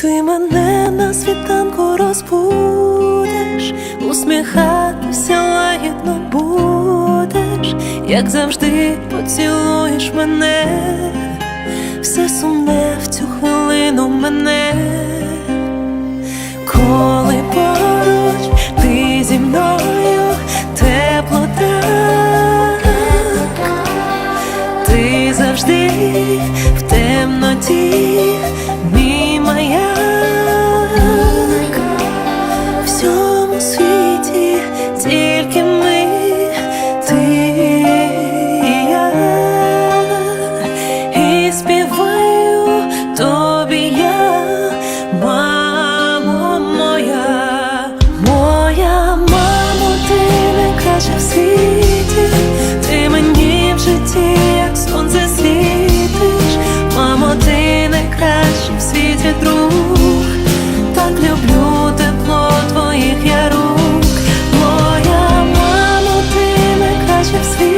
Ти мене на світанку розбудеш, усміхатися лагідно будеш, як завжди поцілуєш мене, все сумне в цю хвилину мене, коли поруч ти зі мною тепло так, ти завжди в темноті, ти найкраща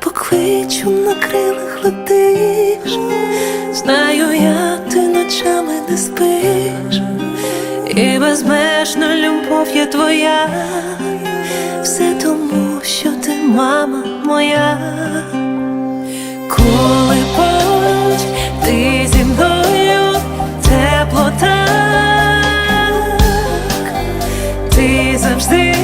Поквичу на крилах летиш, знаю я, ти ночами не спиш, і безмежна любов є твоя, все тому, що ти мама моя. Коли будь ти зі мною тепло так, ти завжди.